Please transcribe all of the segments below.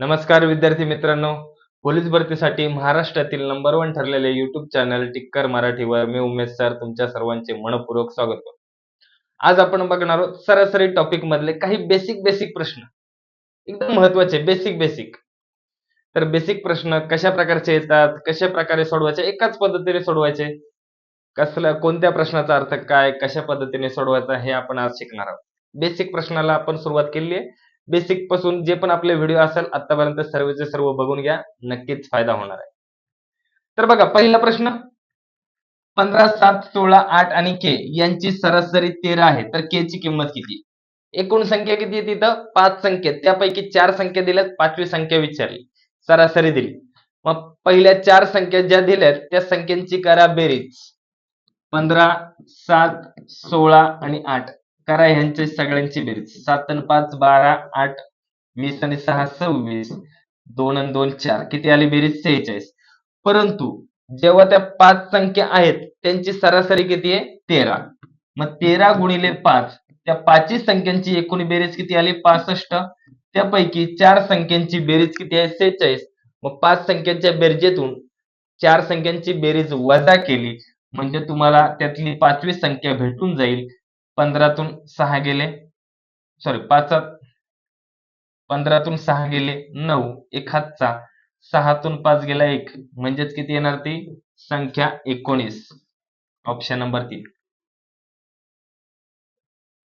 नमस्कार विद्यार्थी मित्रांनो. पोलीस भरतीसाठी महाराष्ट्रातील नंबर वन ठरलेले युट्यूब चॅनल टिक्कर मराठीवर मी उमेश सर तुमच्या सर्वांचे मनपूर्वक स्वागत करतो. आज आपण बघणार आहोत सरासरी टॉपिक मधले काही बेसिक बेसिक प्रश्न. एकदम महत्त्वाचे बेसिक बेसिक तर बेसिक प्रश्न कशा प्रकारचे येतात? कशा प्रकारे सोडवायचे? एकाच पद्धतीने सोडवायचे. कसल्या कोणत्या प्रश्नाचा अर्थ काय? कशा पद्धतीने सोडवायचा हे आपण आज शिकणार आहोत. बेसिक प्रश्नाला आपण सुरुवात केली आहे. बेसिकपासून जे पण आपले व्हिडिओ असेल आतापर्यंत सर्वचे सर्व बघून घ्या. नक्कीच फायदा होणार आहे. तर बघा पहिला प्रश्न पंधरा सात सोळा आठ आणि के यांची सरासरी तेरा आहे. तर के ची किंमत किती? एकूण संख्या किती आहे तिथं? पाच संख्या. त्यापैकी चार संख्या दिल्यात पाचवी संख्या विचारली. सरासरी दिली. मग पहिल्या चार संख्या ज्या दिल्यात त्या संख्यांची करा बेरीज. पंधरा सात सोळा आणि आठ. करा यांचे सगळ्यांची बेरीज सात आणि पाच बारा आठ वीस आणि सहा सव्वीस. दोन आणि दोन चार. किती आली बेरीज सेहेचाळीस. परंतु जेव्हा त्या पाच संख्या आहेत त्यांची सरासरी किती आहे? तेरा. मग तेरा गुणिले पाच. त्या पाचही संख्यांची एकूण बेरीज किती आली? पासष्ट. त्यापैकी चार संख्यांची बेरीज किती आहे? सेहेचाळीस. मग पाच संख्यांच्या बेरजेतून चार संख्यांची बेरीज वजा केली म्हणजे तुम्हाला त्यातली पाचवी संख्या भेटून जाईल. पंधरातून सहा गेले. सॉरी पाचात पंधरातून सहा गेले नऊ. एक हातचा सहातून पाच गेला एक. म्हणजेच किती येणार ती? संख्या एकोणीस. ऑप्शन नंबर तीन.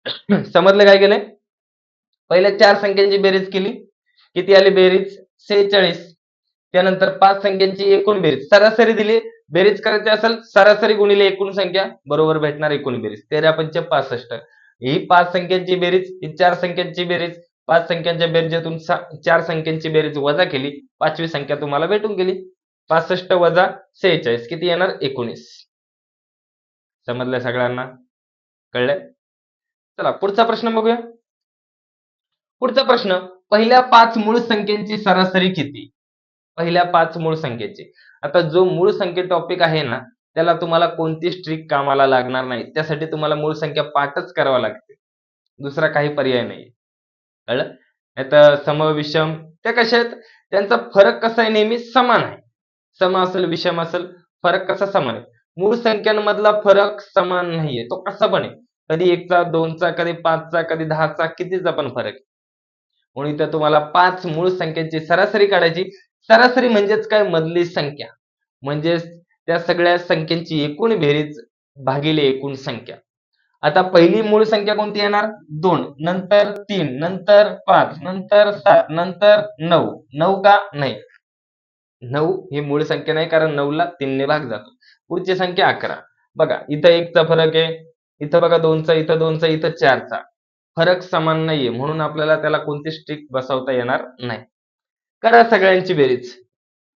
समजलं काय केलंय पहिल्या चार संख्यांची बेरीज केली. किती आली बेरीज? सेहेचाळीस. त्यानंतर पाच संख्यांची एकूण बेरीज. सरासरी दिली. बेरीज करायची असेल सरासरी गुणिले एकूण संख्या बरोबर भेटणार एकूण बेरीज. तेरा पंच पासष्ट. ही पाच संख्यांची बेरीज ही चार संख्यांची बेरीज पाच संख्यांच्या बेरजेतून चार संख्यांची बेरीज वजा केली पाचवी संख्या तुम्हाला भेटून गेली. पासष्ट वजा सेहेचाळीस किती येणार? एकोणीस. समजलं सगळ्यांना? कळलंय? चला पुढचा प्रश्न बघूया. पुढचा प्रश्न पहिल्या पाच मूळ संख्यांची सरासरी किती? पहिल्या पाच मूळ संख्येचे. आता जो मूळ संख्ये टॉपिक आहे ना त्याला तुम्हाला कोणतीच ट्रिक कामाला लागणार नाही. त्यासाठी तुम्हाला मूळ संख्या पाठच करावा लागते. दुसरा काही पर्याय नाही कळलं? आता सम विषम त्या कशा आहेत? त्यांचा फरक कसा आहे नेहमी? समान आहे. सम असेल विषम असेल फरक कसा समान आहे? मूळ संख्यांमधला फरक समान नाहीये. तो कसा पण आहे. कधी एकचा दोनचा कधी पाचचा कधी दहाचा कितीचा पण फरक आहे. म्हणून इथं तुम्हाला पाच मूळ संख्यांची सरासरी काढायची. सरासरी म्हणजेच काय? मधली संख्या. म्हणजेच त्या सगळ्या संख्यांची एकूण बेरीज भागिले एकूण संख्या. आता पहिली मूळ संख्या कोणती येणार? दोन. नंतर तीन. नंतर पाच. नंतर सात. नंतर नऊ. नऊ का? नाही. नऊ ही मूळ संख्या नाही कारण नऊला तीनने भाग जातो. पुढची संख्या अकरा. बघा इथं एकचा फरक आहे. इथं बघा दोनचा इथं दोनचा इथं चारचा. फरक समान नाहीये. म्हणून आपल्याला त्याला कोणती स्ट्रिक बसवता येणार नाही. करा सगळ्यांची बेरीज.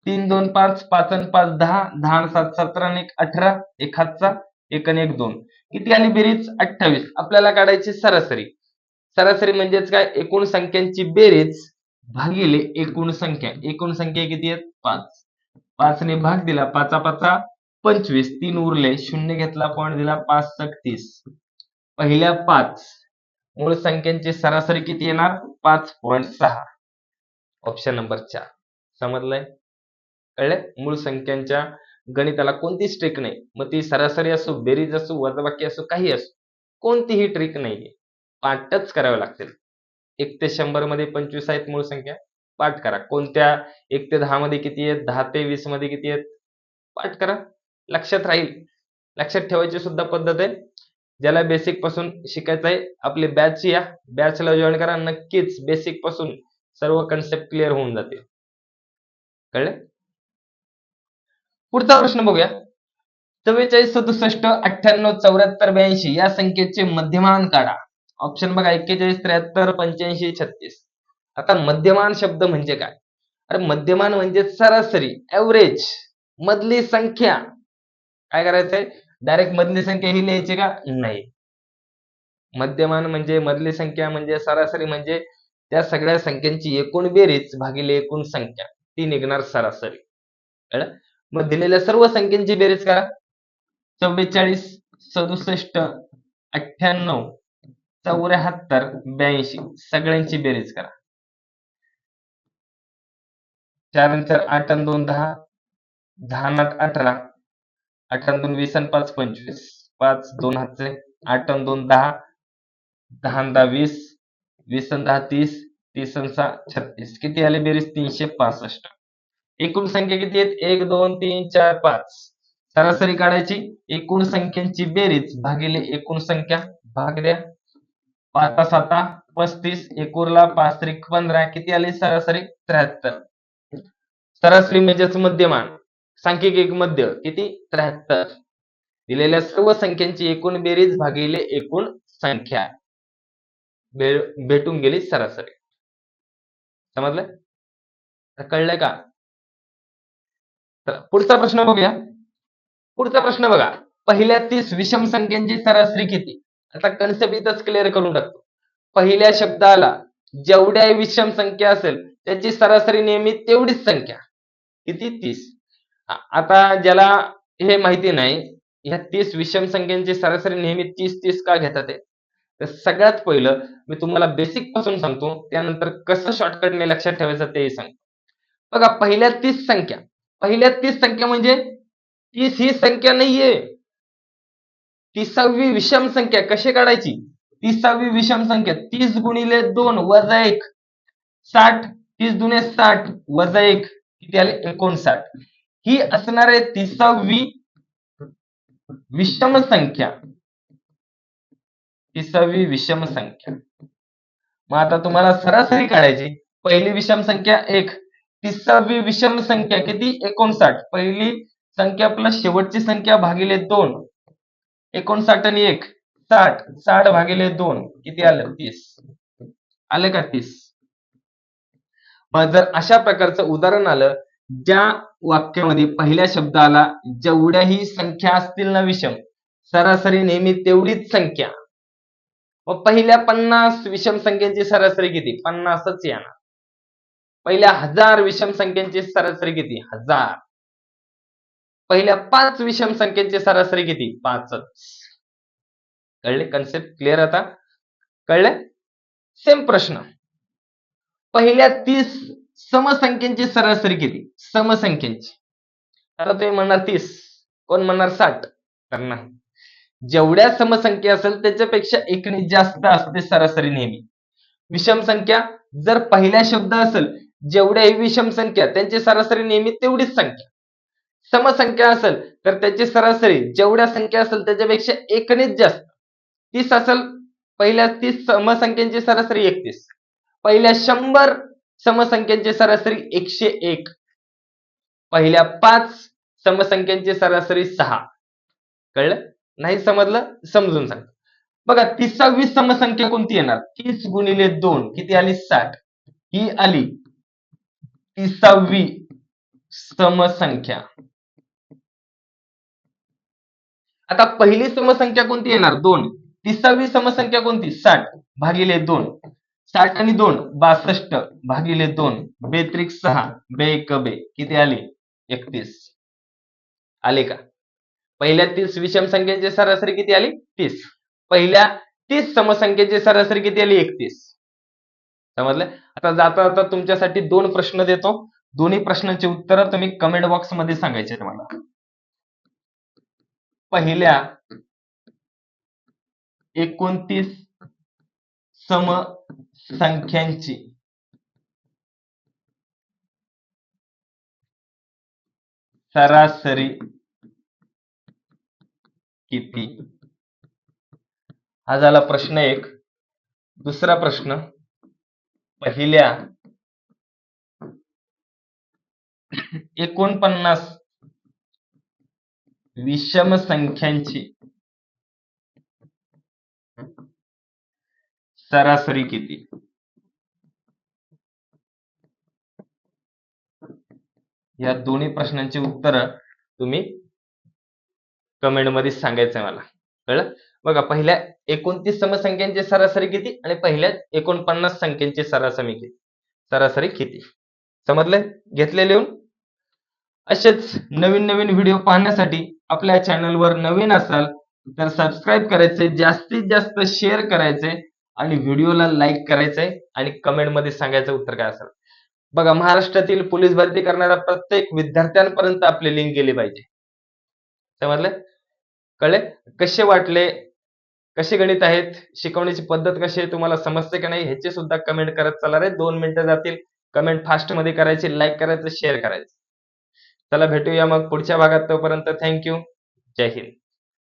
तीन दोन पाच पाच आणि पाच दहा दहा सात सतरा आणि एक अठरा एक हातचा एक आणि एक दोन. किती आली बेरीज? अठ्ठावीस. आपल्याला काढायची सरासरी. सरासरी म्हणजेच काय? एकूण संख्यांची बेरीज भागिले एकूण संख्या. एकूण संख्या किती आहेत? पाच. पाचने भाग दिला पाचा पाचा पंचवीस. तीन उरले शून्य घेतला पॉईंट दिला पाच तीस. पहिल्या पाच. मूळ संख्यांची सरासरी किती येणार? पाच पॉईंट सहा. ऑप्शन नंबर चार. समजलंय? कळले? मूळ संख्यांच्या गणिताला कोणतीच ट्रिक नाही. मग ती सरासरी असो बेरीज असो वजाबाकी असो काही असो कोणतीही ट्रिक नाहीये. पाठच करावे लागतील. एक ते शंभरमध्ये पंचवीस आहेत मूळ संख्या. पाठ करा. कोणत्या एक ते दहा मध्ये किती आहेत? दहा ते वीसमध्ये किती आहेत? पाठ करा. लक्षात राहील. लक्षात ठेवायची सुद्धा पद्धत आहे. ज्याला बेसिकपासून शिकायचं आहे आपली बॅच या. बॅचला जॉईन करा. नक्कीच बेसिकपासून सर्व कन्सेप्ट क्लिअर होऊन जाते कळले? पुढचा प्रश्न बघूया. चव्वेचाळीस सदुसष्ट अठ्ठ्याण्णव चौऱ्याहत्तर ब्याऐंशी या संख्येचे मध्यमान काढा. ऑप्शन बघा एक्केचाळीस त्र्याहत्तर पंच्याऐंशी छत्तीस. आता मध्यमान शब्द म्हणजे काय? अरे मध्यमान म्हणजे सरासरी एव्हरेज मधली संख्या. काय करायचंय? डायरेक्ट मधली संख्या ही लिहायची का? नाही. मध्यमान म्हणजे मधली संख्या म्हणजे सरासरी म्हणजे त्या सगळ्या संख्यांची एकूण बेरीज भागिले एकूण संख्या. ती निघणार सरासरी. कळलं? मग दिलेल्या सर्व संख्यांची बेरीज करा. चव्वेचाळीस सदुसष्ट अठ्ठ्याण्णव चौऱ्याहत्तर ब्याऐंशी. सगळ्यांची बेरीज करा. चार चार आठ आणि दोन दहा. दहा आणि आठ अठरा. अठरा आणि दोन वीस आणि पाच पंचवीस. पाच दोन हातचे. आठ आणि दोन दहा. दहा दहा वीस. वीस आणि दहा तीस. तीस आणि छत्तीस. किती आले बेरीज? तीनशे पासष्ट. एकूण संख्या किती आहेत? एक दोन तीन चार पाच. सरासरी काढायची एकूण संख्यांची बेरीज भागिले एकूण संख्या भाग द्या. पाच साता पस्तीस एकुरला पाच त्रिक पंधरा. किती आले? सरासरी त्र्याहत्तर. सरासरी म्हणजेच मध्यमान. सांख्यिक एक मध्य. किती? त्र्याहत्तर. दिलेल्या सर्व संख्यांची एकूण बेरीज भागिले एकूण संख्या. भेटून गेली सरासरी. समजलं? कळलंय का? तर पुढचा प्रश्न बघूया. पुढचा प्रश्न बघा. पहिल्या तीस विषम संख्यांची सरासरी किती? आता कन्सेप्ट इथंच क्लिअर करून टाकतो. पहिल्या शब्दाला जेवढ्या विषम संख्या असेल त्याची सरासरी नेहमी तेवढीच संख्या. किती? तीस. आता ज्याला हे माहिती नाही ह्या तीस विषम संख्यांची सरासरी नेहमी तीस तीस का घेतात तर सगळ्यात पहिलं मी तुम्हाला बेसिकपासून सांगतो त्यानंतर कसं शॉर्टकटने लक्षात ठेवायचं तेही सांगतो. बघा पहिल्या तीस संख्या. पहिल्या तीस संख्या म्हणजे तीस ही संख्या नाहीये. तिसावी विषम संख्या कशी काढायची? तिसावी विषम संख्या तीस गुणिले दोन वजा एक. साठ तीस दुने साठ वजा एक. किती आले? एकोणसाठ. ही असणार आहे तिसावी विषम संख्या. तिसावी विषम संख्या. मग आता तुम्हाला सरासरी काढायची. पहिली विषम संख्या एक. तिसावी विषम संख्या किती? एकोणसाठ. पहिली संख्या प्लस शेवटची संख्या भागिले दोन. एकोणसाठ आणि एक. साठ. साठ भागिले दोन. किती आलं? तीस. आलं का तीस? मग जर अशा प्रकारचं उदाहरण आलं ज्या वाक्यामध्ये पहिल्या शब्दाला जेवढ्याही संख्या असतील ना विषम सरासरी नेहमी तेवढीच संख्या. मग पहिल्या पन्नास विषम संख्यांची सरासरी किती? पन्नासच येणार. पहिल्या हजार विषम संख्यांची सरासरी किती? हजार. पहिल्या पाच विषम संख्येची सरासरी किती? पाचच. कळले? कन्सेप्ट क्लिअर आता? कळले? सेम प्रश्न. पहिल्या तीस समसंख्यांची सरासरी किती? समसंख्यांची. आता तुम्ही म्हणणार तीस. कोण म्हणणार साठ? तर नाही. जेवढ्या समसंख्या असेल त्याच्यापेक्षा एकने जास्त असते सरासरी नेहमी. विषम संख्या जर पहिल्या शब्द असेल जेवढ्याही विषम संख्या त्यांची सरासरी नेहमी तेवढीच संख्या. समसंख्या असेल तर त्याची सरासरी जेवढ्या संख्या असेल त्याच्यापेक्षा एकनेच जास्त. तीस असेल पहिल्या तीस समसंख्यांची सरासरी एकतीस. पहिल्या शंभर समसंख्यांची सरासरी एकशे एक. पहिल्या पाच समसंख्यांची सरासरी सहा. कळलं? नाही समजलं? समजून सांग बघा तिसावी समसंख्या कोणती येणार? तीस गुणिले दोन किती आली? साठ. ही आली. तिसावी समसंख्या. आता पहिली समसंख्या कोणती येणार? दोन. तिसावी समसंख्या कोणती? साठ. भागिले दोन. साठ आणि दोन बासष्ट. भागिले दोन. बेत्रिक सहा. बे एक बे. किती आले? एकतीस. आले का? पहिल्या तीस विषम संख्येची सरासरी किती आली? तीस. पहिल्या तीस समसंख्येची सरासरी किती आली? एकतीस. समजलं? आता जाता जाता तुमच्यासाठी दोन प्रश्न देतो. दोन्ही प्रश्नांची उत्तरं तुम्ही कमेंट बॉक्समध्ये सांगायचे मला. पहिल्या एकोणतीस समसंख्यांची सरासरी किती हा झाला प्रश्न एक. दुसरा प्रश्न. पहिल्या एकोणपन्नास विषम संख्यांची सरासरी किती? या दोन्ही प्रश्नांची उत्तर तुम्ही कमेंटमध्ये सांगायचं सांगायचंय मला. कळलं? बघा पहिल्या एकोणतीस समसंख्यांची सरासरी किती आणि पहिल्या एकोणपन्नास संख्यांची सरासरी किती? सरासरी किती? समजलंय? घेतले लिहून? असेच नवीन नवीन व्हिडिओ पाहण्यासाठी आपल्या चॅनलवर नवीन असाल तर सबस्क्राईब करायचे जास्तीत जास्त शेअर करायचे आणि व्हिडिओला लाईक करायचंय आणि कमेंटमध्ये सांगायचं उत्तर काय असेल. बघा महाराष्ट्रातील पोलीस भरती करणाऱ्या प्रत्येक विद्यार्थ्यांपर्यंत आपली लिंक गेली पाहिजे. समजलं कळले? कसे वाटले? कसे गणित आहेत? शिकवण्याची पद्धत कशी आहे? तुम्हाला समजते का नाही? ह्याची सुद्धा कमेंट करत चला रे. दोन मिनिटं जातील. कमेंट फास्टमध्ये करायची लाईक करायचं शेअर करायचं. चला भेटूया मग पुढच्या भागात तोपर्यंत. थँक्यू जय हिंद.